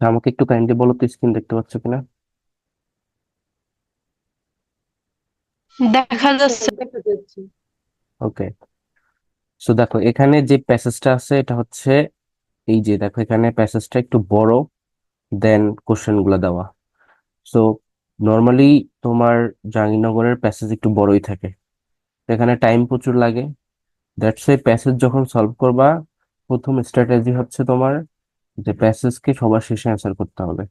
আমাকে একটু কাইন্ডলি বলো তো স্ক্রিন দেখতে পাচ্ছ কিনা? দেখা যাচ্ছে। ওকে সো দেখো এখানে যে প্যাসেজটা আছে এটা হচ্ছে এই যে দেখো এখানে প্যাসেজটা একটু বড় দেন কোশ্চেনগুলা দেওয়া। সো নর্মালি তোমার জাহাঙ্গীরনগরের প্যাসেজ একটু বড়ই থাকে। এখানে টাইম প্রচুর লাগে। দ্যাটস ওয়াই প্যাসেজ যখন সলভ করবা প্রথম স্ট্র্যাটেজি হচ্ছে তোমার যে প্যাসেজকে সবার শেষে অ্যান্সার করতে হবে।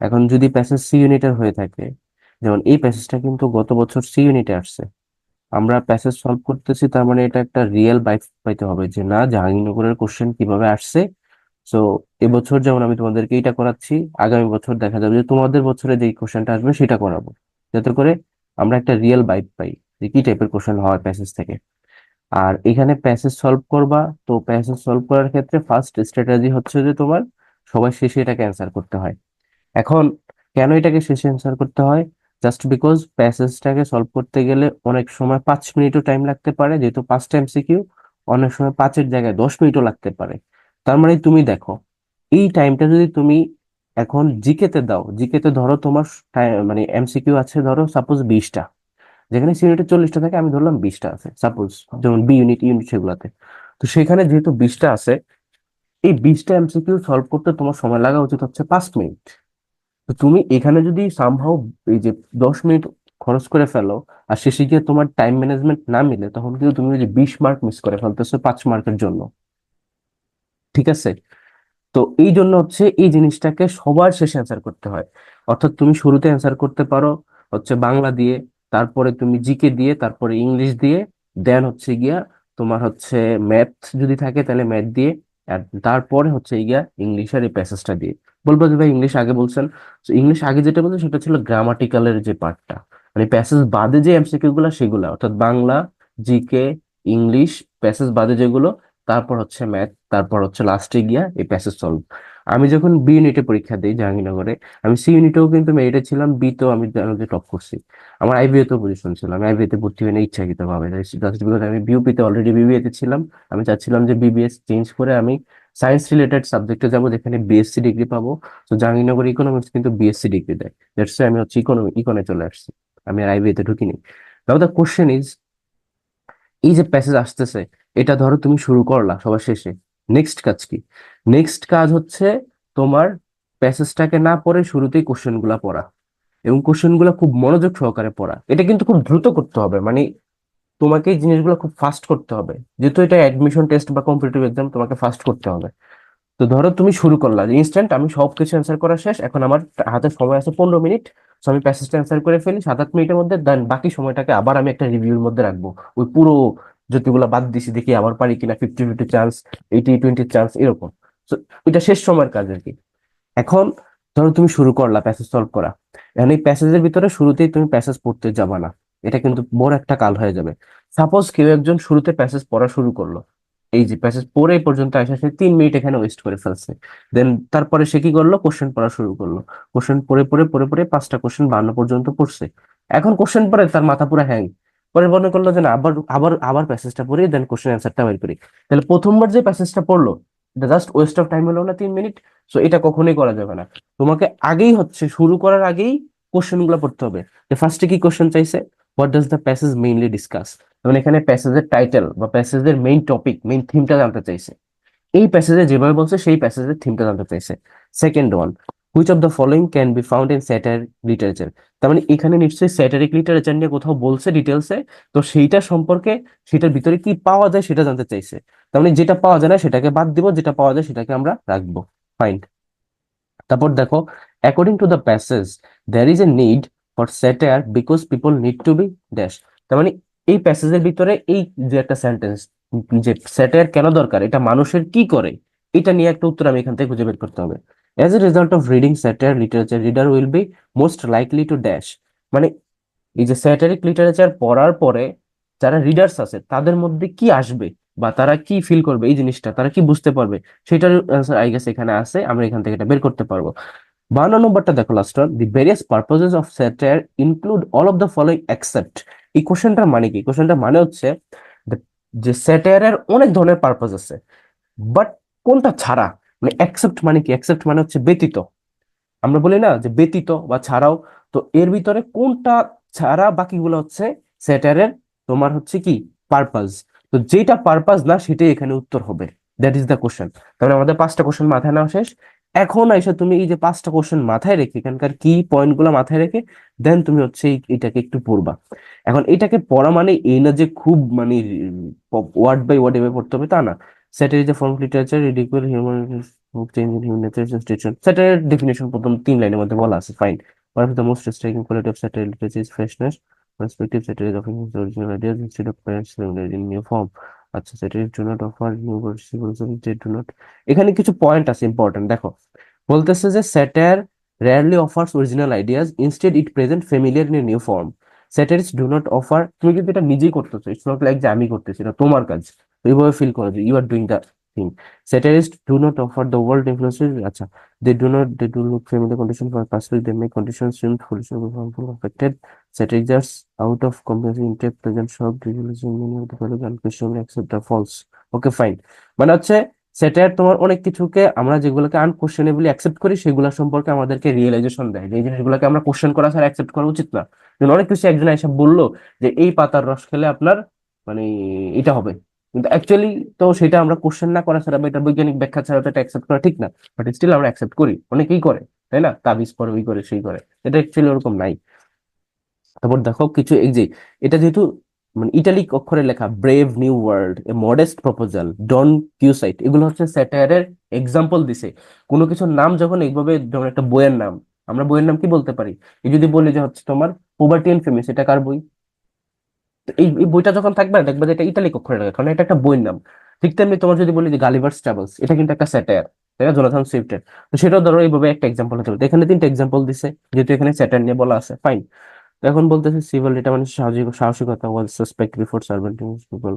এখন যদি প্যাসেজ সি ইউনিটের হয়ে থাকে, যেমন এই প্যাসেজটা কিন্তু গত বছর সি ইউনিটে আসছে। আমরা প্যাসেজ সলভ করতেছি, তার মানে এটা একটা রিয়েল বাইফ পাইতে হবে যে না, জাহাঙ্গীরনগরের কোশ্চেন কীভাবে আসছে। সো এবছর যেমন আমি তোমাদেরকে এটা করাচ্ছি, আগামী বছর দেখা যাবে যে তোমাদের বছরে যে কোশ্চেনটা আসবে সেটা করাবো। যাতে করে আমরা একটা রিয়েল বাইট পাই যে কি টাইপের কোশ্চেন হয় প্যাসেজ থেকে। আর এখানে প্যাসেজ সলভ করবা। তো প্যাসেজ সলভ করার ক্ষেত্রে ফার্স্ট স্ট্র্যাটেজি হচ্ছে যে তোমার সবার শেষে এটাকে অ্যান্সার করতে হয়। এখন কেন এটাকে শেষে অ্যান্সার করতে হয়? জাস্ট বিকজ প্যাসেজটাকে সলভ করতে গেলে অনেক সময় পাঁচ মিনিটও টাইম লাগতে পারে, যেহেতু পাঁচটা এমসিকিউ অনেক সময় পাঁচের জায়গায় দশ মিনিটও লাগতে পারে। তার মানে তুমি দেখো, এই টাইমটা যদি তুমি এখন জিকে তে দাও জিকে তে ধরো তোমার মানে এমসিকিউ আছে ধরো সাপোজ বিশটা। যেখানে সি ইউনিটে চল্লিশটা থাকে আমি ধরলাম বিশটা আছে সাপোজ যেমন বি ইউনিট ইউনিট সেগুলাতে। তো সেখানে যেহেতু বিশটা আছে, এই বিশটা এমসিকিউ সলভ করতে তোমার সময় লাগা উচিত হচ্ছে পাঁচ মিনিট। তো তুমি এখানে যদি সামহাও এই যে দশ মিনিট খরচ করে ফেলো, আর শেষে গিয়ে তোমার টাইম ম্যানেজমেন্ট না মিলে, তখন কিন্তু তুমি যে বিশ মার্ক মিস করে ফেলতেছো পাঁচ মার্কের জন্য। ঠিক আছে? তো এই জন্য হচ্ছে এই জিনিসটাকে সবার শেষে অ্যান্সার করতে হয়। অর্থাৎ তুমি শুরুতে অ্যান্সার করতে পারো হচ্ছে বাংলা দিয়ে তারপরে তুমি জিকে দিয়ে, তারপরে ইংলিশ দিয়ে দেন হচ্ছে গিয়া তোমার হচ্ছে ম্যাথ যদি থাকে তাহলে ম্যাথ দিয়ে তারপরে হচ্ছে গিয়া ইংলিশের এই প্যাসেজটা দিয়ে। বলব যে ভাই ইংলিশ আগে বলছেন। ইংলিশ আগে যেটা বলছেন সেটা ছিল গ্রামাটিক্যালের যে পার্টটা মানে প্যাসেজ বাদে যে এমসিকিউ গুলা, সেগুলা, অর্থাৎ বাংলা জিকে ইংলিশ প্যাসেজ বাদে যেগুলো, তারপর হচ্ছে ম্যাথ তারপর হচ্ছে লাস্টে গিয়া এই প্যাসেজ সলভ আমি যখন বি ইউনিটে পরীক্ষা দিই জাহাঙ্গীরনগরে, আমি সি ইউনিটেও কিন্তু মেরিটে ছিলাম বি তো আমি টপ করছি। আমার আইবিএ তেও পজিশন ছিল, আমি আইবিএ তে ভর্তি হয়ে ইচ্ছাকৃত ভাবে আমি বিউপিতে অলরেডি বিবিএ তে ছিলাম, আমি চাচ্ছিলাম যে বিবিএস চেঞ্জ করে আমি সায়েন্স রিলেটেড সাবজেক্টে যাব, যেখানে বিএসসি ডিগ্রি পাবো। তো জাহাঙ্গীরনগর ইকোনমিক্স কিন্তু বিএসসি ডিগ্রি দেয়। দ্যাটস আমি হচ্ছে ইকোনমি ইকোনে চলে আসছি। আমি আর আইবিএ তে ঢুকিনি। নাও দ্য কোশ্চেন ইজ এই যে প্যাসেজ আসতেছে, এটা ধরো তুমি শুরু করলা সবার শেষে। নেক্সট কাজ কি? নেক্সট কাজ হচ্ছে তোমার প্যাসেজটাকে না পড়ে শুরুতেই কোশ্চেনগুলা পড়া এবং কোশ্চেনগুলা খুব মনোযোগ সহকারে পড়া। এটা কিন্তু খুব দ্রুত করতে হবে মানে তোমাকে এই জিনিসগুলো খুব ফাস্ট করতে হবে। যেহেতু এটা অ্যাডমিশন টেস্ট বা কম্পিটিটিভ এক্সাম তোমাকে ফাস্ট করতে হবে। তো ধরো তুমি শুরু করলা ইনস্ট্যান্ট আমি সব কিছু অ্যান্সার করা শেষ, এখন আমার হাতে সময় আছে পনেরো মিনিট তো আমি প্যাসেজটা অ্যান্সার করে ফেলি, সাত আট মিনিটের মধ্যে দেন বাকি সময়টাকে আবার আমি একটা রিভিউর মধ্যে রাখব। ওই পুরো যতগুলো বাদ দিছি, দেখি আবার পারি কিনা fifty fifty chance eighty twenty chance এরকম। ওইটা শেষ সময়ের কাজ আর কি। এখন ধরো তুমি শুরু করলা প্যাসেজ সলভ করা। এখন এই প্যাসেজের ভিতরে শুরুতেই তুমি প্যাসেজ পড়তে যাবা না। এটা কিন্তু বড় একটা কাল হয়ে যাবে। সাপোজ কেউ একজন শুরুতে প্যাসেজ পড়া শুরু করল। এই যে প্যাসেজ পড়ে পর্যন্ত আসা, সে তিন মিনিট এখানে ওয়েস্ট করে ফেলছে। দেন তারপরে সে কি করল? কোশ্চেন পড়া শুরু করল। কোশ্চেন পড়ে পড়ে পড়ে পড়ে পাঁচটা কোশ্চেন বান্ন পর্যন্ত পড়ছে। এখন কোশ্চেন পড়ে তার মাথা পুরো হ্যাং পরে মনে করল যে না, আবার আবার আবার প্যাসেজটা পড়ি দেন কোশ্চেন অ্যান্সারটা বের করি। তাহলে প্রথমবার যে প্যাসেজটা পড়ল, এটা জাস্ট ওয়েস্ট অফ টাইম হলো না তিন মিনিট সো এটা কখনোই করা যাবে না। তোমাকে আগেই হচ্ছে, শুরু করার আগেই কোশ্চেনগুলো পড়তে হবে। যে ফার্স্টে কি কোশ্চেন চাইছে? What does the passage mainly discuss যেমন এখানে প্যাসেজের টাইটেল বা প্যাসেজের মেইন টপিক মেইন থিমটা জানতে চাইছে। এই প্যাসেজে যেভাবে বলছে, সেই প্যাসেজের থিমটা জানতে চাইছে। Second one which of the following can be found in satire literature তার মানে এখানে নিশ্চয়ই স্যাটারিক লিটারেচার নিয়ে কোথাও বলছে ডিটেলসে তো সেইটা সম্পর্কে সেটার ভিতরে কি পাওয়া যায় সেটা জানতে চাইছে। তার মানে যেটা পাওয়া যায় না সেটাকে বাদ দিব, যেটা পাওয়া যায় সেটাকে আমরা রাখব। ফাইন তারপর দেখো according to the passage there is a need for satire because people need to be dash তার মানে এই প্যাসেজের ভিতরে এই যে একটা সেন্টেন্স যে স্যাটার কেন দরকার? এটা মানুষের কি করে? এটা নিয়ে একটা উত্তর আমি এখান থেকে খুঁজে বের করতে হবে। As a result of reading satire literature reader will be most likely to dash মানে এই যে স্যাটারিক লিটারেচার পড়ার পরে যারা রিডার্স আছে, তাদের মধ্যে কি আসবে বা তারা কি ফিল করবে, এই জিনিসটা, তারা কি বুঝতে পারবে, সেটার অ্যান্সার আই গেস এখানে আছে, আমরা এখান থেকে এটা বের করতে পারব। বান্ন নম্বরটা দেখো last the various purposes of satire include all of the following except এই কোশ্চেনটার মানে কি? কোশ্চেনটা মানে হচ্ছে যে স্যাটায়ারের অনেক ধরনের পারপোজ আছে বাট কোনটা ছাড়া? মানে অ্যাকসেপ্ট মানে কি? অ্যাকসেপ্ট মানে হচ্ছে ব্যতীত। আমরা বলি না যে ব্যতীত বা ছাড়াও। তো এর ভিতরে কোনটা ছাড়া বাকিগুলো হচ্ছে? স্যাটারের তোমার হচ্ছে কি? পারপাস তো যেটা পারপাস না, সেটাই এখানে উত্তর হবে। দ্যাট ইজ দ্য কোশ্চেন তাহলে আমাদের পাঁচটা কোশ্চেন মাথায় নেওয়া শেষ। এখন এসে তুমি এই যে পাঁচটা কোশ্চেন মাথায় রেখে, এখানকার কি পয়েন্টগুলো মাথায় রেখে দেন তুমি হচ্ছে এটাকে একটু পড়বা। এখন এটাকে পড়া মানে এই না যে খুব মানে ওয়ার্ড বাই ওয়ার্ড এভাবে পড়তে হবে, তা না। Satire the form literature require human book change in human nature institution স্যাটারের definition প্রথম তিন লাইনের মধ্যে বলা আছে fine one of the most striking quality of satire literature is freshness perspective satire of English original ideas instead of parents in new form আচ্ছা satire do not offer new day do not এখানে কিছু point আছে important দেখো। বলতেছে যে satire rarely offers original ideas instead it present familiar in new form satires do not offer তুমি কিন্তু এটা নিজেই করতেছো ইটস নট লাইক যে আমি করতেছি না তোমার কাজ। এইভাবে ফিল করো you are doing that thing satirist do not offer the world influences আচ্ছা they do not they do look frame the condition for perspective they make condition seem foolish full affected satirizers out of computer ইন্টেপ present সব resolution meaning of the following question except the false okay fine মানে হচ্ছে স্যাটার তোমার অনেক কিছুকে আমরা যেগুলোকে আনকোশ্চেনেবলি accept করি, সেগুলো সম্পর্কে আমাদেরকে রিয়েলাইজেশন দেয় যে জিনিসগুলোকে আমরা কোশ্চেন করা স্যার অ্যাকসেপ্ট করা উচিত না। অনেক কিছু একজন এসে বলল যে, এই পাতার রস খেলে আপনার মানে এটা হবে। কিন্তু অ্যাকচুয়ালি তো সেটা আমরা কোশ্চেন না করা ছাড়া এটা বৈজ্ঞানিক ব্যাখ্যা ছাড়া এটা অ্যাকসেপ্ট করা ঠিক না। বাট স্টিল আমরা অ্যাকসেপ্ট করি। অনেকেই করে, তাই না? তাবিজ করে ওই করে, সেই করে। এটা অ্যাকচুয়ালি ওরকম নাই। তারপর দেখো কিছু, এই যে, এটা যেহেতু মানে ইটালিক অক্ষরে লেখা brave new world a modest proposal Don Quixote এগুলো হচ্ছে স্যাটায়ারের এক্সাম্পল দিছে। কোনো কিছুর নাম যখন এইভাবে যেমন একটা বইয়ের নাম, আমরা বইয়ের নাম কি বলতে পারি? যদি বলি যে হচ্ছে তোমার পোভার্টি এন্ড ফেমিস এটা কার বই? এই বইটা যখন থাকবে না দেখবে এটা ইটালিক অক্ষরে লেখা কারণ এটা একটা বইয়ের নাম ঠিক তেমনি তোমার যদি বলি যে গালিভার্স ট্রাভেলস এটা কিন্তু একটা স্যাটায়ার তাই না জোনাথন সুইফটের তো সেটাও ধরো এইভাবে একটা এক্সাম্পল হতে পারে এখানে তিনটা এক্সাম্পল দিছে যেহেতু এখানে স্যাটায়ার নিয়ে বলা আছে ফাইন এখন বলতেছে সিভিল এটা মানে সাহসিক সাহসিকতা was suspect before servant people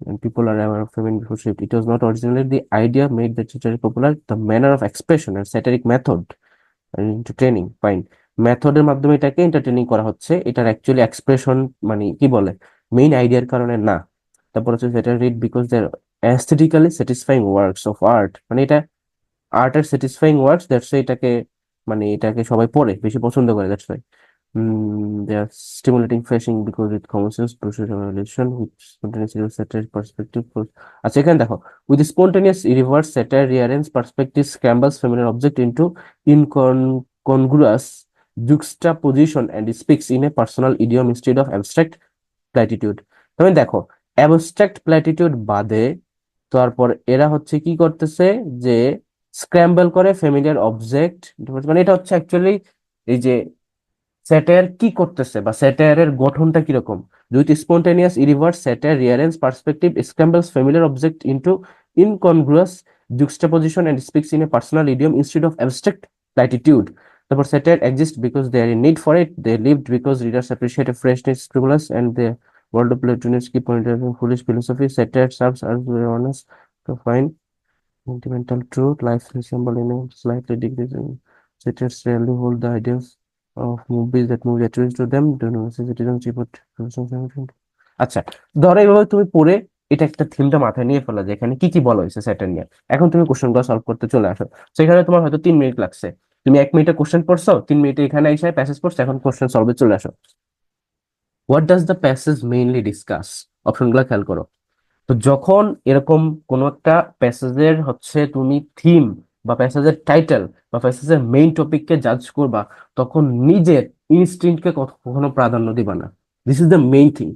and people are aware of women before shift. It was not originally the idea made the satire popular, the manner of expression and satiric method and entertaining. Fine. মেথডের মাধ্যমে এটাকে entertaining করা হচ্ছে। এটার actually expression মানে কি বলে? Main আইডিয়ার কারণে না। তারপর হচ্ছে সেটা read because their aesthetically satisfying works of art মানে এটা আর্ট আর্টের স্যাটিসফাইং ওয়ার্কস দ্যাটস এটাকে মানে এটাকে সবাই পড়ে, বেশি পছন্দ করে that's why they are stimulating facing because with common sense procession with spontaneous reverse satire perspective আচ্ছা এখানে দেখো। With spontaneous reverse satire rearrange perspective scrambles familiar object into incongruous juxtaposition and speaks in a personal idiom instead of abstract platitude তুমি দেখো abstract platitude বাদে তারপর এরা হচ্ছে কি করতেছে যে স্ক্র্যাম্বল করে ফ্যামিলিয়ার অবজেক্ট মানে এটা হচ্ছে অ্যাকচুয়ালি এই যে স্যাটায়ার কি করতেছে বা স্যাটায়ারের গঠনটা কীরকম দুইটি spontaneous ইরিভার্স satire rearrange perspective scrambles familiar object into incongruous juxtaposition and speaks in a personal idiom instead of abstract platitude. Therefore, satire exists because they are in need for it. They lived because readers appreciate a freshness, frivolous, and the world of Platonism point of foolish philosophy. Satire serves as awareness to find sentimental truth. Life resemble in a slightly decreasing. Satires rarely hold the ideas of movies that move attracted to them. Do not citizenship but আচ্ছা ধরো এইভাবে তুমি পড়ে এটা একটা থিমটা মাথায় নিয়ে ফেলা যে এখানে কি কি বলা হয়েছে স্যাটার নিয়ে এখন তুমি কোশ্চেনগুলো সলভ করতে চলে আসো সেখানে তোমার হয়তো তিন মিনিট লাগছে তুমি এক মিনিটে কোশ্চেন পড়ছো, তিন মিনিটে এখানে এসে প্যাসেজ পড়ছো, এখন কোশ্চেন সলভে চলে আসো। What does the passage mainly discuss অপশনগুলো খেয়াল করো। তো যখন এরকম কোনো একটা প্যাসেজের হচ্ছে তুমি থিম বা প্যাসেজের টাইটেল বা প্যাসেজের মেইন টপিককে জাজ করবা, তখন নিজের ইনস্টিংক্টকে কখনো প্রাধান্য দিবা না। This is the main thing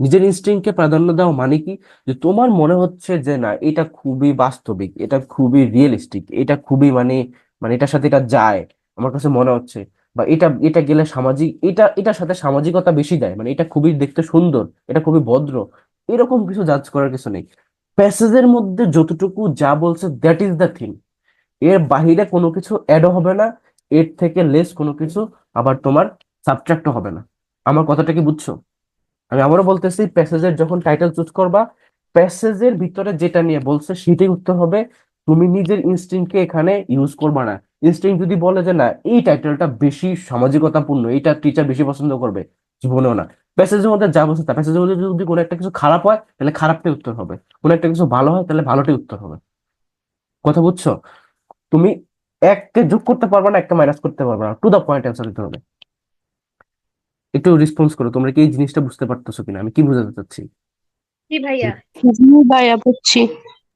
নিজের ইনস্টিংক্টকে প্রাধান্য দেওয়া মানে কি? যে তোমার মনে হচ্ছে যে না, এটা খুবই বাস্তবিক, এটা খুবই রিয়েলিস্টিক এটা খুবই মানে মানে এটার সাথে এটা যায়, আমার কাছে মনে হচ্ছে। বা এটা এটা গেলে সামাজিক, এটা, এটার সাথে সামাজিকতা বেশি দেয় মানে এটা খুবই দেখতে সুন্দর, এটা খুবই ভদ্র, এরকম কিছু জাজ করার কিছু নেই। প্যাসেজের মধ্যে যতটুকু যা বলছে দ্যাট ইজ দ্য থিং এর বাহিরে কোনো কিছু অ্যাডও হবে না, এর থেকে লেস কোনো কিছু আবার তোমার সাবট্রাক্টও হবে না। আমার কথাটা কি বুঝছ? আমি আবারও বলতেছি প্যাসেজের যখন টাইটেল চুজ করবা প্যাসেজের ভিতরে যেটা নিয়ে বলছে, সেটাই উত্তর হবে তুমি নিজের ইনস্টিংকে এখানে ইউজ করবা না। ইনস্টিং যদি বলে যে না এই টাইটেলটা বেশি সামাজিকতাপূর্ণ এইটা টিচার বেশি পছন্দ করবে জীবনেও না। প্যাসেজের মধ্যে যা বলছে তা প্যাসেজের মধ্যে যদি কোনো একটা কিছু খারাপ হয় তাহলে খারাপটাই উত্তর হবে। কোনো একটা কিছু ভালো হয় তাহলে ভালোটাই উত্তর হবে। কথা বুঝছ? তুমি এককে যোগ করতে পারবে না একটা মাইনাস করতে পারবে না। টু দ্য পয়েন্ট অ্যান্সার দিতে হবে। একটু রেসপন্স করো তোমরা কি এই জিনিসটা বুঝতে পারতেছো কিনা? আমি কি বোঝাতে চাচ্ছি? জি ভাইয়া। জি ভাইয়া বুঝছি।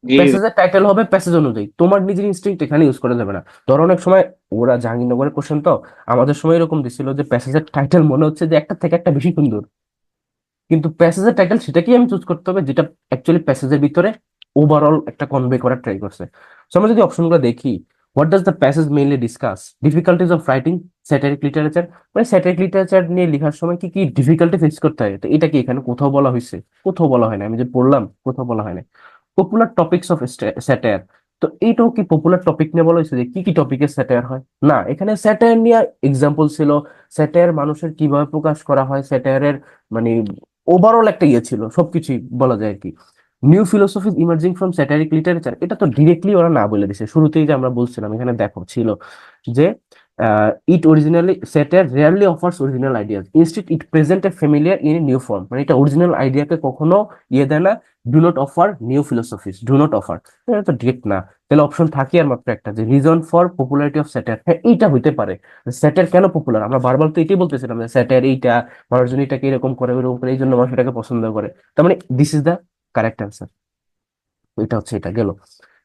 প্যাসেজের টাইটেল হবে প্যাসেজ অনুযায়ী। তোমার নিজের ইনস্টিংক্ট এখানে ইউজ করা যাবে না। ধরো অনেক সময় ওরা জাহাঙ্গীরনগরের কোশ্চেন তো, আমাদের সময় এরকম দিছিল যে প্যাসেজের টাইটেল মনে হচ্ছে যে একটা থেকে একটা বেশি সুন্দর। কিন্তু প্যাসেজের টাইটেল সেটাকেই আমি চুজ করতে হবে যেটা অ্যাকচুয়ালি প্যাসেজের ভিতরে ওভারঅল একটা কনভে করার ট্রাই করছে। সো আমরা যদি অপশনগুলো দেখি what does the passage mainly discuss difficulties of writing satiric literature মানে স্যাটারিক লিটারেচার নিয়ে লেখার সময় কি কি ডিফিকাল্টি ফেস করতে হয়? তো এটা কি এখানে কোথাও বলা হয়েছে? কোথাও বলা হয় না আমি যে পড়লাম, কোথাও বলা হয় না পপুলার টপিকস অফ স্যাটায়ার তো এইটাও কি পপুলার টপিক নিয়ে বলা হয়েছে যে কি কি টপিকে স্যাটায়ার হয়? না, এখানে স্যাটায়ার নিয়ে এক্সাম্পল ছিল স্যাটায়ার মানুষের কীভাবে প্রকাশ করা হয় স্যাটায়ারের মানে ওভারঅল একটা ইয়ে ছিল, সবকিছুই বলা যায় আর কি। New philosophy emerging from satiric literature এটা তো ডিরেক্টলি ওরা না বলে দিছে। শুরুতেই যে আমরা বলছিলাম, এখানে দেখো, ছিল যে it originally satire rarely offers original ideas instead it present a familiar in new form মানে এটা অরিজিনাল আইডিয়াকে কখনো ইয়ে দেয় না do not offer new philosophies do not offer এটা তো ডিরেক্ট না। তাহলে অপশন থাকে আর মাত্র একটা, যে reason for popularity of satire হ্যাঁ এইটা হইতে পারে। স্যাটার কেন পপুলার আমরা বারবার তো এটাই বলতেছিলাম যে স্যাটার এইটা মানুষজন এটাকে এরকম করে এরকম করে এই জন্য মানুষ এটাকে পছন্দ করে। তার মানে this is the correct answer এটা হচ্ছে, এটা গেল।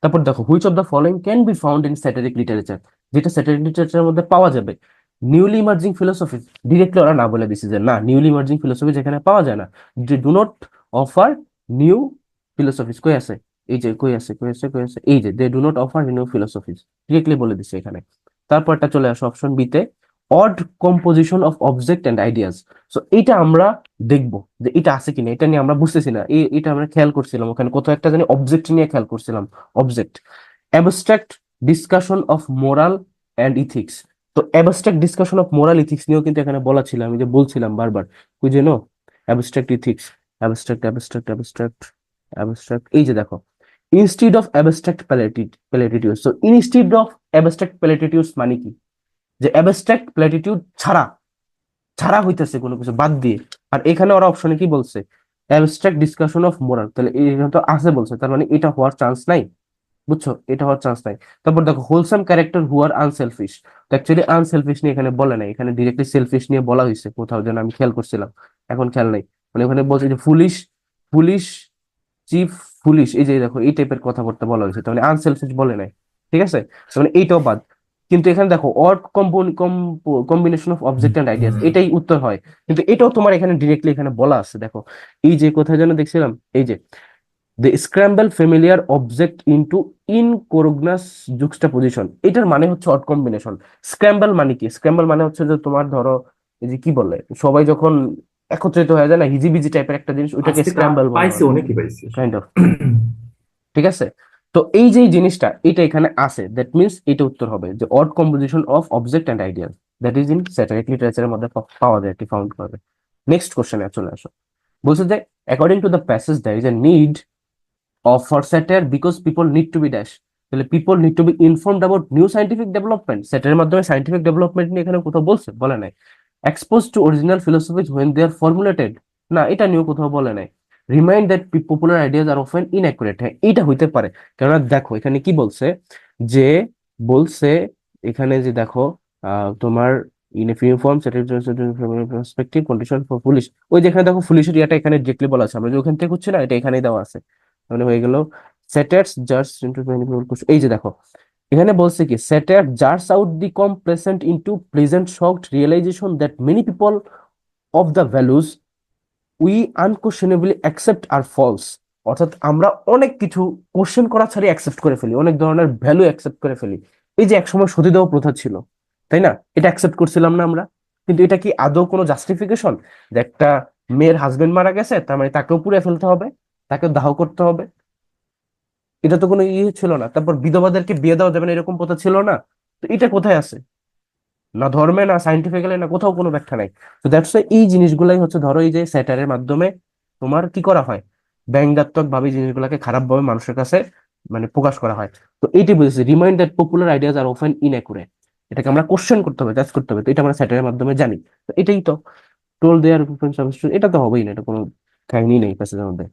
তারপর দেখো which of the following can be found in satiric literature যেটা স্যাটারিক লিটারেচারের মধ্যে পাওয়া যাবে। নিউলি ইমার্জিং ফিলোসফি ডিরেক্টলি ওরা না বলে দিছে যে না নিউলি ইমার্জিং ফিলোসফি যেখানে পাওয়া যায় না। Do not offer new philosophies কই আছে? এই যে, কই আছে কই আছে কই আছে? এই যে they do not offer new philosophies directly বলে দিছে এখানে। তারপরটা চলে আসো অপশন বিতে odd composition of object and ideas so এটা আমরা দেখব যে এটা আছে কিনা, এটা নিয়ে আমরা বুঝতেছি না। এটা আমরা খেয়াল করছিলাম ওখানে, কোথাও একটা জানি অবজেক্ট নিয়ে খেয়াল করছিলাম object abstract discussion of moral and ethics তো abstract discussion of moral ethics নিয়েও কিন্তু এখানে বলা ছিল, আমি যে বলছিলাম বারবার তুই যে no abstract ethics abstract abstract abstract abstract এই যে দেখো instead of abstract platitude so instead of abstract platitudes মানে কি? যে অ্যাবস্ট্রাক্ট প্ল্যাটিটিউড ছাড়া ছাড়া হইতেছে কোনো কিছু, বাদ দিয়ে। আর এখানে ওরা অপশনে কি বলছে? অ্যাবস্ট্রাক্ট ডিসকাশন অফ মোরাল তাহলে এখানে তো আছে বলছে, তার মানে এটা হওয়ার চান্স নাই। বুঝছ? এটা হওয়ার চান্স নাই। তারপর দেখো হোলসাম ক্যারেক্টার হু আর আনসেলফিশ তো অ্যাকচুয়ালি আনসেলফিশ নিয়ে এখানে বলে নাই। এখানে ডিরেক্টলি সেলফিশ নিয়ে বলা হয়েছে কোথাও, যেন আমি খেয়াল করছিলাম। এখন খেয়াল নাই। মানে ওখানে বলছে যে ফুলিশ ফুলিশ চিফ ফুলিশ এই যে দেখো এই টাইপের কথাবার্তা বলা হয়েছে। তাহলে আনসেলফিশ বলে নাই ঠিক আছে? মানে এইটাও বাদ। কিন্তু এখানে দেখো odd combination of object and ideas এটাই উত্তর হয়। কিন্তু এটাও তোমার এখানে ডিরেক্টলি এখানে বলা আছে দেখো। এই যে কোথায় যেন দেখছিলাম এই যে the scramble familiar object into incongruous juxtaposition এটার মানে হচ্ছে অড কম্বিনেশন স্ক্র্যাম্বল মানে কি? স্ক্র্যাম্বল মানে হচ্ছে যে তোমার ধরো এই যে কি বলে? সবাই যখন একত্রিত হয়ে যায় না হিজিবিজি টাইপের একটা জিনিস ওইটাকে স্ক্র্যাম্বল বলা পাইছি অনেকই পাইছি। কাইন্ড অফ ঠিক আছে? তো এই যে জিনিসটা এটা এখানে আছে। দ্যাট মিনস এটা উত্তর হবে যে odd composition of object and ideas that is in satiric লিটারেচারের মধ্যে পাওয়া যায় এটি ফাউন্ড করবে নেক্সট কোশ্চেনে চলে আসো। বলছে যে according to the passage there is a need of for satire because people need to be dash তাহলে people need to be informed about new scientific development স্যাটারের মাধ্যমে সাইন্টিফিক ডেভেলপমেন্ট নিয়ে এখানে কোথাও বলছে? বলে নাই। Expose to original philosophies when they are formulated না, এটা নিয়েও কোথাও বলে নাই। Remind that popular ideas are often inaccurate হ্যাঁ এটা হইতে পারে। কেননা দেখো, এখানে কি বলছে? যে বলছে এখানে যে দেখো তোমার কন্ডিশন ফর পুলিশ ওই যেখানে দেখো পুলিশের ইয়াটা এখানে আছে। ওখান থেকে না, এটা দেওয়া আছে। তাহলে হয়ে গেল সেটার্স এই যে দেখো এখানে বলছে কি সেটার jars out the complacent into pleasant shocked realization that many people of the values we unquestionably accept are false অর্থাৎ আমরা অনেক কিছু কোশ্চেন করা ছাড়াই অ্যাকসেপ্ট করে ফেলি, অনেক ধরনের ভ্যালু অ্যাকসেপ্ট করে ফেলি। এই যে একসময় সতীদাহ প্রথা ছিল, তাই না? এটা অ্যাকসেপ্ট করছিলাম না আমরা। কিন্তু এটা কি আদৌ কোনো জাস্টিফিকেশন যে একটা মেয়ের হাজবেন্ড মারা গেছে, তার মানে তাকেও পুড়ে ফেলতে হবে তাকে দাহ করতে হবে এটা তো কোনো ইয়ে ছিল না। তারপর বিধবাদেরকে বিয়ে দেওয়া যাবে না, এরকম কথা ছিল না। তো এটা কোথায় আছে? না ধর্মে, না সাইন্টিফিক্যালি না কোথাও কোনো ব্যাখ্যা নাই। তো দ্যাটস এই জিনিসগুলাই হচ্ছে, ধরো এই যে স্যাটারের মাধ্যমে তোমার কি করা হয়? ব্যঙ্গাত্মক ভাবে জিনিসগুলোকে খারাপ ভাবে মানুষের কাছে মানে প্রকাশ করা হয়। তো এইটাই বুঝেছি remind that popular ideas are often inaccurate এটাকে আমরা কোশ্চেন করতে হবে জাজ করতে হবে। তো এটা আমরা স্যাটারের মাধ্যমে জানি। তো এটাই তো। টোল দেয়ার এটা তো হবেই না, এটা কোনো কাহিনী নেই প্যাসেজের মধ্যে।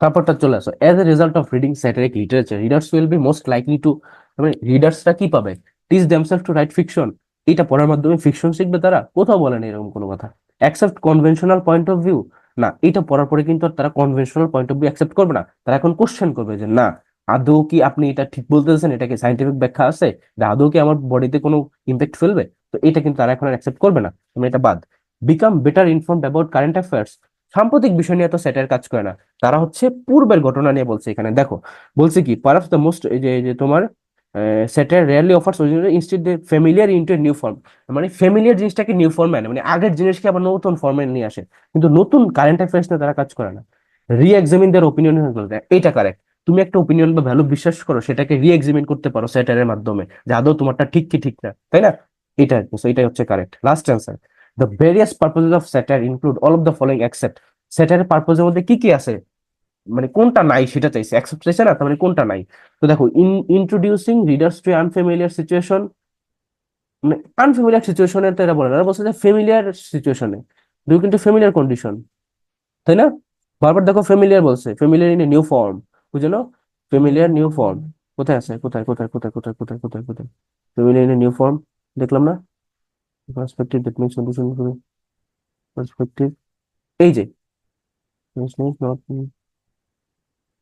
তারপরটা চলে আসো। As a result of reading satiric literature readers will be most likely to মানে রিডার্সরা কি পাবে? Teach themselves to write fiction এটা পড়ার মাধ্যমে ফিকশন শিখবে তারা? কোথাও বলেন এরকম কোনো কথা। Accept conventional point of view না, এটা পড়ার পরে কিন্তু আর তারা conventional point of view accept করবে না। তারা এখন কোশ্চেন করবে যে, না, আদৌ কি আপনি এটা ঠিক বলতেছেন? এটা কি সাইন্টিফিক ব্যাখ্যা আছে? আদৌ কি আমার বডিতে কোনো ইম্প্যাক্ট ফেলবে? তো এটা কিন্তু তারা এখন আর অ্যাকসেপ্ট করবে না। তুমি এটা বাদ। Become better informed about current affairs সাম্প্রতিক বিষয় নিয়ে তো সেটার কাজ করে না। তারা হচ্ছে পূর্বের ঘটনা নিয়ে বলছে এখানে। দেখো, বলছে কি পারহাপস দ্য মোস্ট যে যে তোমার সেটার rarely offers instead familiar into new form মানে ফ্যামিলিয়ার জিনিসটাকে নিউ ফর্মে আনে মানে আগের জিনিসকে আবার নতুন ফর্মে নিয়ে আসে। কিন্তু নতুন কারেন্ট অ্যাফেয়ার্স নিয়ে তারা কাজ করে না। রি এক্সামিন দেয়ার ওপিনিয়ন এটা কারেক্ট তুমি একটা ওপিনিয়ন বা ভ্যালু বিশ্বাস করো, সেটাকে রি এক্সামিন করতে পারো সেটারের মাধ্যমে। যে আদৌ তোমারটা ঠিক কি ঠিক না, তাই না? এটা এটাই হচ্ছে correct last answer the various purposes of satire include all of the following accept স্যাটারের পারপোজের মধ্যে কি কি আছে? মানে কোনটা নাই সেটা চাইছে অ্যাকসেপ্ট চাইছে না? তার মানে কোনটা নাই? তো দেখো in introducing readers to unfamiliar situation মানে আনফেমিলিয়ার সিচুয়েশনে তো এরা বলে না বলছে যে ফেমিলিয়ার সিচুয়েশনে দুই কিন্তু ফেমিলিয়ার কন্ডিশন তাই না? বারবার দেখো ফেমিলিয়ার বলছে familiar in a new form বুঝলো ফেমিলিয়ার নিউ ফর্ম কোথায় আছে? কোথায় কোথায় কোথায় কোথায় কোথায় কোথায় কোথায় familiar in a new form দেখলাম না? পার্সপেক্টিভ দ্যাট মিনস সলিউশন করে পার্সপেক্টিভ এই যে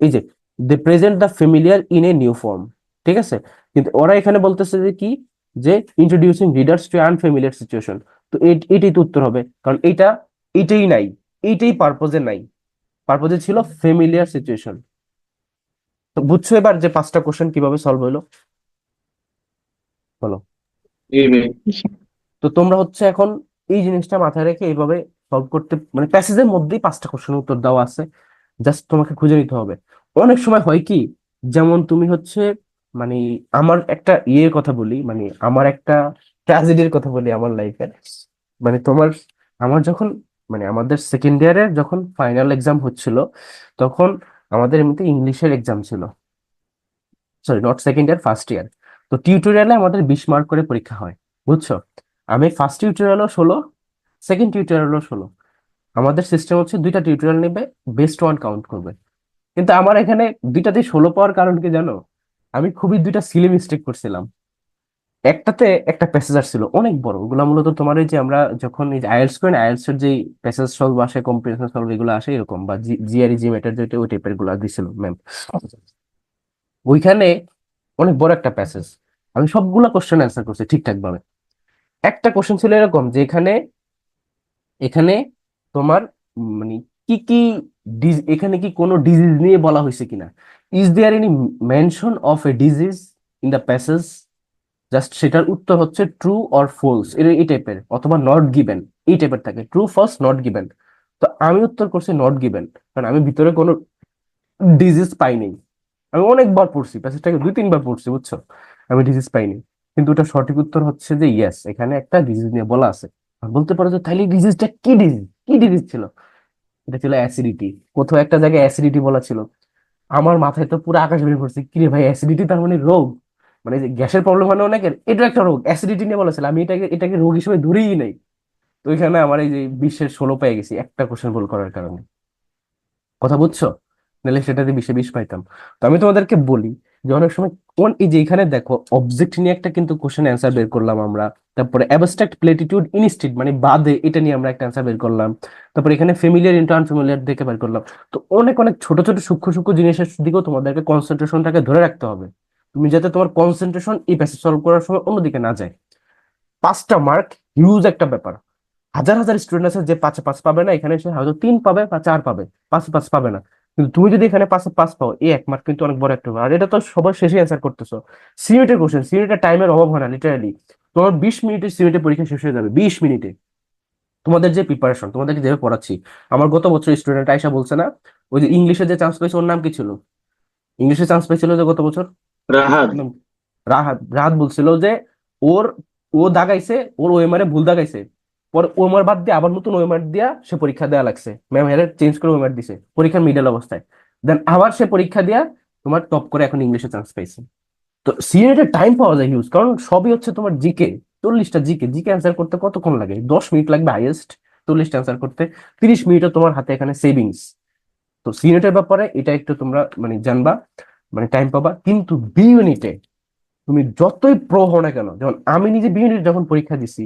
এই যে they present the familiar in a new form ঠিক আছে? কিন্তু ওরা এখানে বলতেছে যে কি? যে introducing readers to unfamiliar situation তো এটাই তো উত্তর হবে। কারণ এইটা এইটাই নাই। এইটাই পারপোজে নাই। পারপোজে ছিল ফেমিলিয়ার সিচুয়েশন তো বুঝছ এবার যে পাঁচটা কোশ্চেন কীভাবে সলভ হলো? বলো। তো তোমরা হচ্ছে এখন এই জিনিসটা মাথায় রেখে এইভাবে সলভ করতে মানে প্যাসেজের মধ্যেই পাঁচটা কোশ্চেন উত্তর দেওয়া আছে। জাস্ট তোমাকে খুঁজে নিতে হবে। অনেক সময় হয় কি, যেমন তুমি হচ্ছে মানে আমার একটা ইয়ের কথা বলি মানে আমার একটা ট্র্যাজেডির কথা বলি আমার লাইফের মানে তোমার, আমার যখন মানে আমাদের সেকেন্ড ইয়ারের যখন ফাইনাল এক্সাম হচ্ছিল, তখন আমাদের এমনিতে ইংলিশের এক্সাম ছিল। Sorry not second year first year তো টিউটোরিয়ালে আমাদের বিশ মার্ক করে পরীক্ষা হয়, বুঝছ? আমি ফার্স্ট টিউটোরিয়ালও ষোলো সেকেন্ড টিউটোরিয়ালও ষোলো। আমাদের সিস্টেম হচ্ছে দুইটা টিউটোরিয়াল নেবে বেস্ট ওয়ান কাউন্ট করবে। কিন্তু আমার এখানে দুইটাতে ষোলো পাওয়ার কারণ কি জানো? আমি খুবই দুইটা সিলি মিস্টেক করছিলাম। একটাতে একটা প্যাসেজ ছিল, অনেক বড়। ওগুলো মূলত তোমার এই যে আমরা যখন এই যে করি না আইএলটিএস এর যে প্যাসেজ সলভ আসে কম্প্রিহেনশন সলভ এগুলো আসে, এরকম বা জিআরই জি মেটার যেটা ওই টাইপেরগুলো দিছিল ম্যাম ওইখানে অনেক বড় একটা প্যাসেজ আমি সবগুলা কোশ্চেন অ্যান্সার করছি ঠিকঠাক ভাবে একটা কোশ্চেন ছিল এরকম যে এখানে এখানে তোমার মানে কি কি এখানে কি কোনো ডিজিজ নিয়ে বলা হয়েছে কিনা? Is there any mention of a disease in the passage just সেটার উত্তর হচ্ছে ট্রু অর ফলস এর এই টাইপের অথবা নট গিভেন এই টাইপের থাকে। ট্রু ফলস নট গিভেন তো আমি উত্তর করছি নট গিভেন কারণ আমি ভিতরে কোনো ডিজিজ পাইনি। আমি অনেকবার পড়ছি প্যাসেজটাকে দুই তিনবার পড়ছি, বুঝছ? আমি ডিজিজ পাইনি। কিন্তু ওটা সঠিক উত্তর হচ্ছে যে ইয়েস এখানে একটা ডিজিজ নিয়ে বলা আছে। বলতে পারো যে তাহলে ডিজিজটা কি ডিজিজ কি ডিজিজ ছিল? এটা ছিল অ্যাসিডিটি কোথাও একটা জায়গায় অ্যাসিডিটি বলা ছিল। আমার মাথায় তো পুরো আকাশ বের পড়ছে। কি রে ভাই অ্যাসিডিটি তার মানে রোগ? মানে গ্যাসের প্রবলেম হয় অনেকের? এটা একটা রোগ। অ্যাসিডিটি নিয়ে বলেছিল আমি এটাকে এটাকে রোগ হিসেবে ধরেই নেই। তো ওইখানে আমার এই যে বিশ্বের ষোলো পেয়ে গেছি একটা কোশ্চেন ভুল করার কারণে। কথা বুঝছ? নাহলে সেটাতে বিশে বিশ পাইতাম। তো আমি তোমাদেরকে বলি যে অনেক সময় কোন, এই যে এখানে দেখো অবজেক্ট নিয়ে একটা কিন্তু কোশ্চেন অ্যান্সার বের করলাম আমরা। তারপরে অ্যাবস্ট্রাক্ট প্লেটিটিউড ইনস্টিট মানে বাদে এটা নিয়ে আমরা একটা অ্যান্সার বের করলাম। তারপরে এখানে ফেমিলিয়ার ইন্টু আনফেমিলিয়ার দেখে বের করলাম। তো অনেক অনেক ছোট ছোট, সূক্ষ্ম সূক্ষ্ম জিনিসের দিকেও তোমাদেরকে কনসেন্ট্রেশনটাকে ধরে রাখতে হবে। তুমি যাতে তোমার কনসেন্ট্রেশন এই প্যাসেজ সলভ করার সময় অন্যদিকে না যায়। পাঁচটা মার্ক হিউজ একটা ব্যাপার। হাজার হাজার স্টুডেন্ট আছে যে পাঁচে পাঁচ পাবে না, এখানে সে হয়তো তিন পাবে বা চার পাবে, পাঁচ পাঁচ পাবে না। কিন্তু তুমি যদি এখানে পাঁচে পাঁচ পাও এই এক মার্ক কিন্তু অনেক বড় একটা। আর এটা তো সবার শেষে অ্যান্সার করতেছো। সিমিটের কোশ্চেন সিমিটের টাইমের অভাব হয় না লিটারালি তোমার বিশ মিনিটে সিমিটের পরীক্ষা শেষ হয়ে যাবে বিশ মিনিটে তোমাদের যে প্রিপারেশন তোমাদেরকে যেভাবে পড়াচ্ছি আমার গত বছর স্টুডেন্ট আইসা বলছে না ওই যে ইংলিশে যে চান্স পেয়েছে ওর নাম কি ছিল? ইংলিশে চান্স পেয়েছিল যে গত বছর? রাহাত। রাহাত রাহাত বলছিল যে ওর ও দাগাইছে ওর ওএমআর এ ভুল দাগাইছে। পরে ওএমআর বাদ দিয়ে আবার নতুন ওএমআর দিয়া সে পরীক্ষা দেওয়া লাগছে। ম্যাম হেরে চেঞ্জ করে ওএমআর দিছে, পরীক্ষার মিডল অবস্থায়। দেন আবার সে পরীক্ষা দিয়া তোমার টপ করে এখন ইংলিশে চান্স পাইছে। তো সিএটের টাইম পাওয়া যায় হিউজ কারণ সবই হচ্ছে তোমার জিকে চল্লিশটা জিকে জিকে অ্যান্সার করতে কতক্ষণ লাগে? দশ মিনিট লাগবে হাইয়েস্ট চল্লিশটা অ্যান্সার করতে। তিরিশ মিনিটও তোমার হাতে এখানে সেভিংস তো সি ব্যাপারে এটা একটু তোমরা মানে জানবা মানে টাইম পাবা। কিন্তু বি ইউনিটে তুমি যতই প্রো হও না কেন, যেমন আমি নিজে বি ইউনিট যখন পরীক্ষা দিছি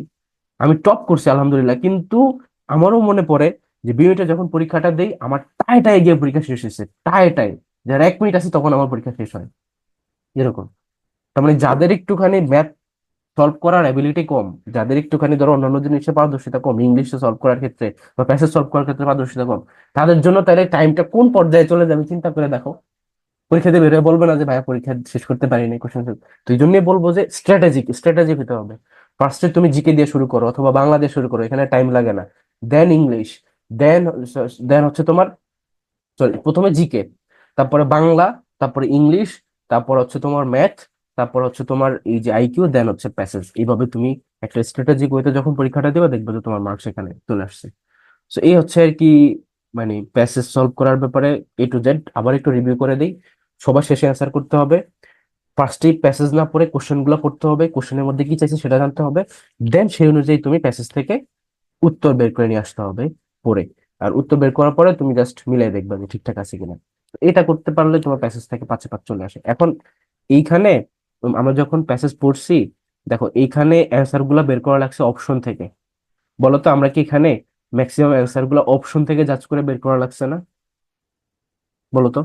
আমি টপ করছি, আলহামদুলিল্লাহ। কিন্তু আমারও মনে পড়ে যে বি ইউনিটে যখন পরীক্ষাটা দেই, আমার টাই টাই গিয়ে পরীক্ষা শেষ হয়েছে টাই টাই যারা এক মিনিট আছে তখন আমার পরীক্ষা শেষ হয়। এরকম। তার মানে যাদের একটুখানি ম্যাথ সলভ করার অ্যাবিলিটি কম, যাদের একটুখানি ধরো অন্যান্য জিনিসে পারদর্শিতা কম ইংলিশে সলভ করার ক্ষেত্রে বা প্যাসেজ সলভ করার ক্ষেত্রে পারদর্শিতা কম, তাদের জন্য তাহলে টাইমটা কোন পর্যায়ে চলে যাবে চিন্তা করে দেখো। পরীক্ষা দিয়ে বেরোয় বলবে না যে, ভাইয়া, পরীক্ষা শেষ করতে পারিনি কোশ্চেন তো এই জন্যই বলব যে স্ট্র্যাটেজিক স্ট্র্যাটেজিক হতে হবে। ফার্স্টে তুমি জিকে দিয়ে শুরু করো অথবা বাংলা দিয়ে শুরু করো, এখানে টাইম লাগে না। দেন ইংলিশ দেন দেন হচ্ছে তোমার সরি প্রথমে জিকে তারপরে বাংলা, তারপরে ইংলিশ তারপর হচ্ছে তোমার ম্যাথ তারপর হচ্ছে তোমার এই যে আইকিউ দেন হচ্ছে প্যাসেজ এইভাবে তুমি একটা স্ট্র্যাটেজিক ওয়েতে যখন পরীক্ষাটা দেবে দেখবে যে তোমার মার্কস এখানে চলে আসছে। সো এই হচ্ছে আর কি মানে প্যাসেজ সলভ করার ব্যাপারে এ টু জেড আবার একটু রিভিউ করে দিই। সবার শেষে অ্যান্সার করতে হবে। ফার্স্টেই প্যাসেজ না পড়ে কোশ্চেনগুলো পড়তে হবে কোশ্চেনের মধ্যে কি চাইছে সেটা জানতে হবে। দেন সেই অনুযায়ী তুমি প্যাসেজ থেকে উত্তর বের করে নিয়ে আসতে হবে পড়ে। আর উত্তর বের করার পরে তুমি জাস্ট মিলাই দেখবে যে ঠিকঠাক আছে কিনা। এটা করতে পারলে তোমার প্যাসেজ থেকে পাঁচে পাঁচ চলে আসে। এখন এইখানে আমরা যখন প্যাসেজ পড়ছি, দেখো এইখানে অ্যান্সারগুলা বের করা লাগছে অপশন থেকে। বলতো আমরা কি এখানে ম্যাক্সিমাম অ্যান্সারগুলা অপশন থেকে জাজ করে বের করা লাগছে না? বলতো?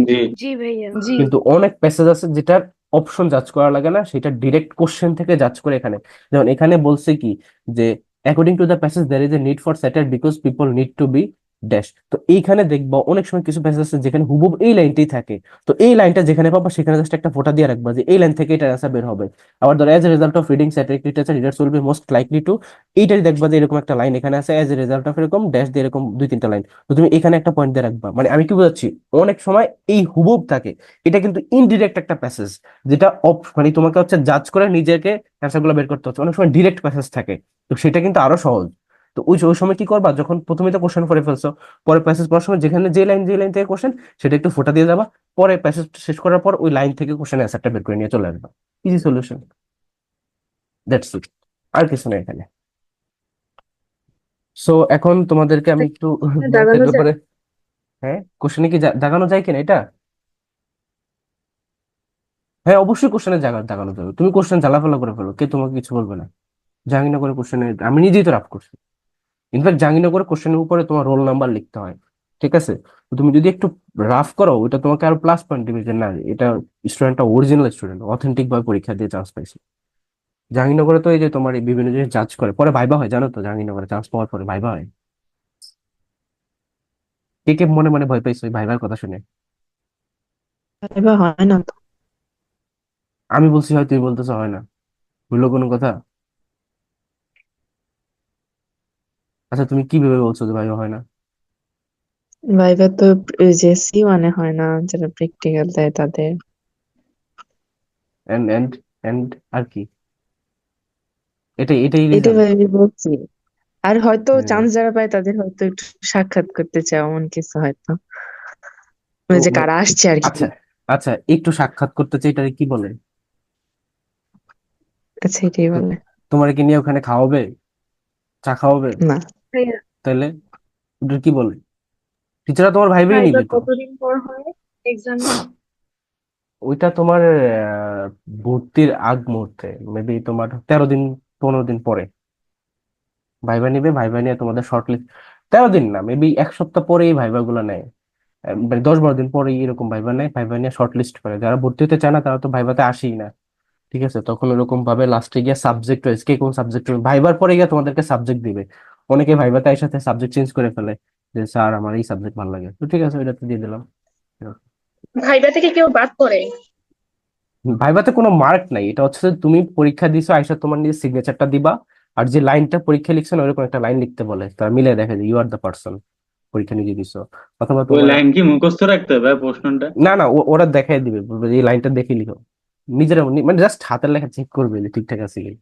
জি। জি ভাইয়া জি। কিন্তু অনেক প্যাসেজ আছে যেটার অপশন জাজ করা লাগে না সেটা ডিরেক্ট কোশ্চেন থেকে জাজ করে এখানে। যেমন এখানে বলছে কি যে according to the passage there is a need for satire because people need to be dash তো এইখানে দেখবা অনেক সময় কিছু প্যাসেজ আছে যেখানে হুবহুব এই লাইনটাই থাকে। তো এই লাইনটা যেখানে পাবো সেখানে জাস্ট একটা ফোটা দিয়ে রাখবা যে এই লাইন থেকে এটা অ্যান্সার বের হবে। আবার ধরো as a result of reading satiric literature readers will be most likely to এইটাই দেখবা যে এরকম একটা লাইন এখানে আছে অ্যাজ এ রেজাল্ট অফ এরকম ড্যাশ দিয়ে এরকম দুই তিনটা লাইন তো তুমি এখানে একটা পয়েন্ট দিয়ে রাখবা। মানে আমি কি বোঝাচ্ছি? অনেক সময় এই হুবহুব থাকে। এটা কিন্তু ইনডিরেক্ট একটা প্যাসেজ যেটা অপ মানে তোমাকে হচ্ছে জাজ করে নিজেকে অ্যান্সারগুলো বের করতে হচ্ছে। অনেক সময় ডিরেক্ট প্যাসেজ থাকে। তো সেটা কিন্তু আরও সহজ। তো ওই ওই সময় কি করবা? যখন প্রথমে তো কোশ্চেন করে ফেলছো পরে প্যাসেজ পড়ার সময় যেখানে যে লাইন যে লাইন থেকে কোশ্চেন সেটা একটু ফোটা দিয়ে যাবা। পরে প্যাসেজ শেষ করার পর ওই লাইন থেকে কোশ্চেন অ্যান্সারটা বের করে নিয়ে চলে আসবা। ইজি সলিউশন দ্যাটস ইট আর কিছু নেই এখানে। সো এখন তোমাদেরকে আমি একটু? ব্যাপারে হ্যাঁ? কোশ্চেনে কি দাগানো যায় কিনা এটা? হ্যাঁ অবশ্যই কোশ্চেনে দাগানো যাবে। তুমি কোশ্চেন জ্বালাফেলা করে ফেলো কে তোমাকে কিছু বলবে না। জাহাঙ্গীরনগরের কোশ্চেনে আমি নিজেই তো রাফ করছি। ইনফ্যাক্ট জাহাঙ্গীরনগরের কোশ্চেনের উপরে তোমার রোল নাম্বার লিখতে হয় ঠিক আছে? তুমি যদি একটু রাফ করো ওটা তোমাকে আরও প্লাস পয়েন্ট দিবে যে না এটা স্টুডেন্টটা অরিজিনাল স্টুডেন্ট অথেন্টিক ভাবে পরীক্ষা দিয়ে চান্স পাইছে। জাহাঙ্গীরনগরে তো এই যে তোমার এই বিভিন্ন জিনিস জাজ করে পরে ভাইবা হয় জানো তো জাহাঙ্গীরনগরে চান্স পাওয়ার পরে ভাইবা হয়। কে কে মনে মনে ভয় পাইছো ওই ভাইবার কথা শুনে? এবার হয় না তো। আমি বলছি হয় তুই বলতেছো হয় না। হইল কোনো কথা? আচ্ছা তুমি কি ভেবে বলছো যে ভাইবা হয় না? ভাইবা তো যে সি ওয়ানে হয় না যারা প্র্যাকটিক্যাল দেয় তাদের। এন্ড এন্ড এন্ড আর কি? এটাই এটাই এটা ভাবি বলছি। আর হয়তো হ্যাঁ। চান্স যারা পায় তাদের হয়তো একটু সাক্ষাৎ করতে চায় এমন কিছু হয়তো। ওই যে তো- কারা আসছে আর কি। আচ্ছা আচ্ছা একটু সাক্ষাৎ করতে চাই এটারে কি বলে? আচ্ছা এটাই বলে। তোমার কি নিয়ে ওখানে খাওয়াবে? চা খাওয়াবে? না। তাহলে ওটা কি বলে? টিচাররা তোমার ভাই নিবে কতদিন পর হয় এক্সাম ওইটা তোমার ভর্তির আগ মুহূর্তে মেবি তোমার তেরো দিন পনেরো দিন পরে। ভাইবা নিবে ভাইবা নিয়ে তোমাদের শর্ট লিস্ট তেরো দিন না মেবি এক সপ্তাহ পরেই ভাইবা গুলো নেয় মানে দশ বারো দিন পরেই এরকম ভাইবা নেয় ভাইবা নিয়ে শর্ট লিস্ট করে। যারা ভর্তি হতে চায় না তারা তো ভাইবাতে আসেই না। ঠিক আছে? তখন ওরকম ভাবে লাস্টে গিয়ে সাবজেক্ট ওয়াইজ কে কোন সাবজেক্ট ভাইবার পরে গিয়ে তোমাদেরকে সাবজেক্ট দিবে। অনেকে ভাইবাতে একসাথে সাবজেক্ট চেঞ্জ করে ফেলে যে স্যার আমার এই সাবজেক্ট ভালো লাগে। তো ঠিক আছে ওইটাতে দিয়ে দিলাম। ভাইবা থেকে কেউ বাদ পড়ে? ভাইভাতে কোনো মার্ক নাই। এটা হচ্ছে তুমি পরীক্ষা দিছো আইসা তোমার নিজের সিগনেচারটা দিবা। আর যে লাইনটা পরীক্ষা লিখছো না ওরকম একটা লাইন লিখতে বলে। তার মিলে দেখে যে ইউ আর দ্য পার্সন পরীক্ষা নিজে দিছো। অথবা ওই লাইন কি মুখস্থ রাখতে হবে প্রশ্নটা? না না ওরা দেখাই দিবে। বলবে এই লাইনটা দেখে লিখো। নিজের মানে জাস্ট হাতের লেখা চেক করবে যে ঠিকঠাক আছে কি?